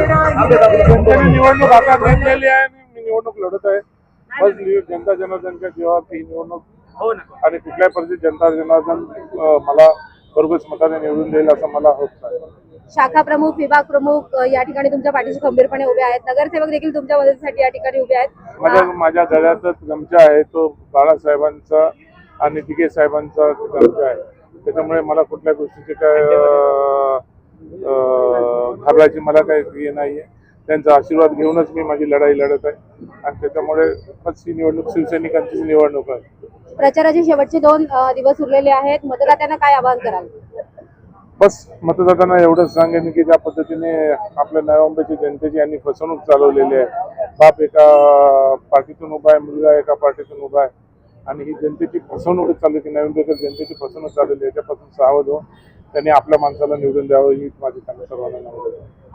जनतेने निवडणूक आता घेतलेली आहे. आणि मी निवडणूक लढत आहे. बस जनता जनार्दनच्या जीवावर ही निवडणूक हो ना. आणि कुठल्याही परिस्थितीत जनता जनार्दन मला भरघोस मताने निवडून देईल असं मला होत आहे शाखा प्रमुख विभाग प्रमुख या ठिकाणी तुमच्या पाठीशी खंबीरपणे उभे आहेत. नगरसेवक देखील तुमच्या मदतीसाठी या ठिकाणी उभे आहेत. माझ्या माझ्या गळ्यातच गमचा आहे. तो बाळासाहेबांचा आणि दिघे साहेबांचा गमचा आहे. त्याच्यामुळे मला कुठल्या गोष्टीची काय घाबरायची मला काही हे नाही आहे त्यांचा आशीर्वाद घेऊनच मी माझी लढाई लढत आहे. आणि त्याच्यामुळे ही निवडणूक शिवसैनिकांचीच निवडणूक आहे. प्रचाराचे शेवटचे दोन दिवस उरलेले आहेत. मतदात्यांना काय आवाहन कराल? बस मतदारांना एवढंच सांगेन की ज्या पद्धतीने आपल्या नव्या मुंबईच्या जनतेची यांनी फसवणूक चालवलेली आहे. बाप एका पार्टीतून उभा आहे मुलगा एका पार्टीतून उभा आहे. आणि ही जनतेची फसवणूक चालू की नवीन मुंबईकर जनतेची फसवणूक चाललेली आहे. याच्यापासून सावध होऊन त्यांनी आपल्या माणसाला निवडून द्यावं ही माझी त्यांना सर्वांना आहे.